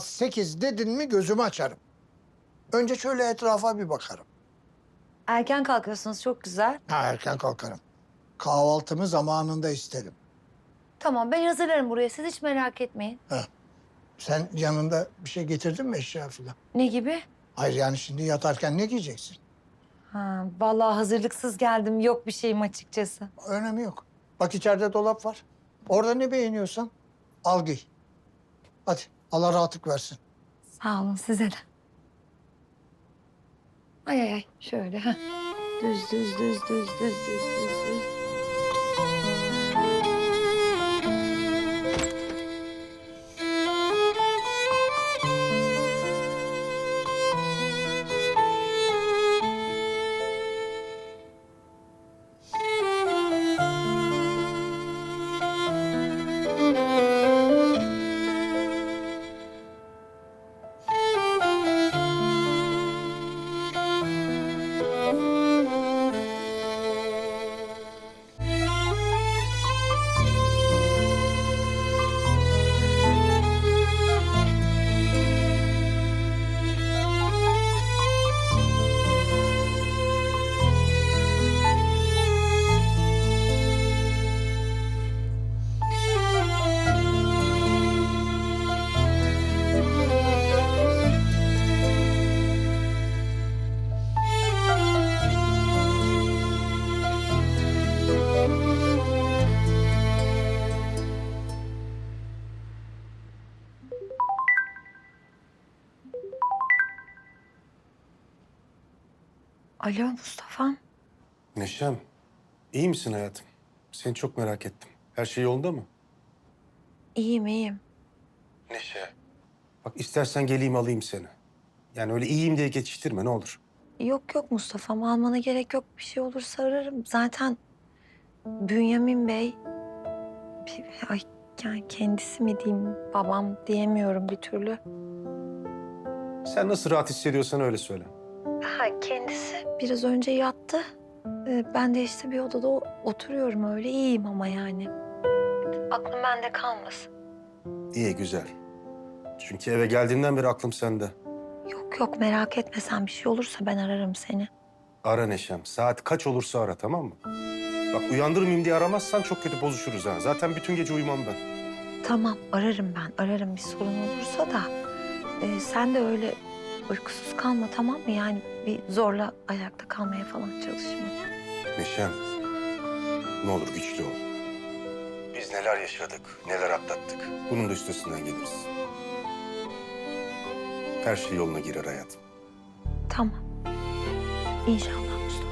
saat sekiz dedin mi gözümü açarım. Önce şöyle etrafa bir bakarım. Erken kalkıyorsunuz çok güzel. Ha erken kalkarım. Kahvaltımı zamanında isterim. Tamam ben hazırlarım buraya siz hiç merak etmeyin. Sen yanında bir şey getirdin mi eşya falan? Ne gibi? Hayır yani şimdi yatarken ne giyeceksin? Ha, vallahi hazırlıksız geldim yok bir şeyim açıkçası. Önemi yok. Bak içeride dolap var. Orada ne beğeniyorsan al giy. Hadi Allah rahatlık versin. Sağ olun size de. Ay ay ay şöyle ha. Düz düz düz düz düz düz düz düz. Alo Mustafa'm. Neşem, iyi misin hayatım? Seni çok merak ettim. Her şey yolunda mı? İyiyim iyiyim. Neşe. Bak istersen geleyim alayım seni. Yani öyle iyiyim diye geçiştirme ne olur. Yok yok Mustafa'm almana gerek yok. Bir şey olursa ararım. Zaten Bünyamin Bey... bir- Ay yani kendisi mi diyeyim, babam diyemiyorum bir türlü. Sen nasıl rahat hissediyorsan öyle söyle. Ha, kendisi biraz önce yattı. Ee, Ben de işte bir odada o- oturuyorum öyle. iyiyim ama yani. Aklım bende kalmasın. İyi güzel. Çünkü eve geldiğimden beri aklım sende. Yok yok merak etme sen bir şey olursa ben ararım seni. Ara Neşem. Saat kaç olursa ara tamam mı? Bak uyandırmayayım diye aramazsan çok kötü bozuşuruz ha. Zaten bütün gece uyumam ben. Tamam ararım ben ararım bir sorun olursa da. e, sen de öyle uykusuz kalma tamam mı? Yani bir zorla ayakta kalmaya falan çalışma. Neşem, ne olur güçlü ol. Biz neler yaşadık, neler atlattık. Bunun da üstesinden geliriz. Her şey yoluna girer hayatım. Tamam. İnşallah Mustafa.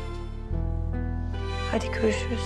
Hadi görüşürüz.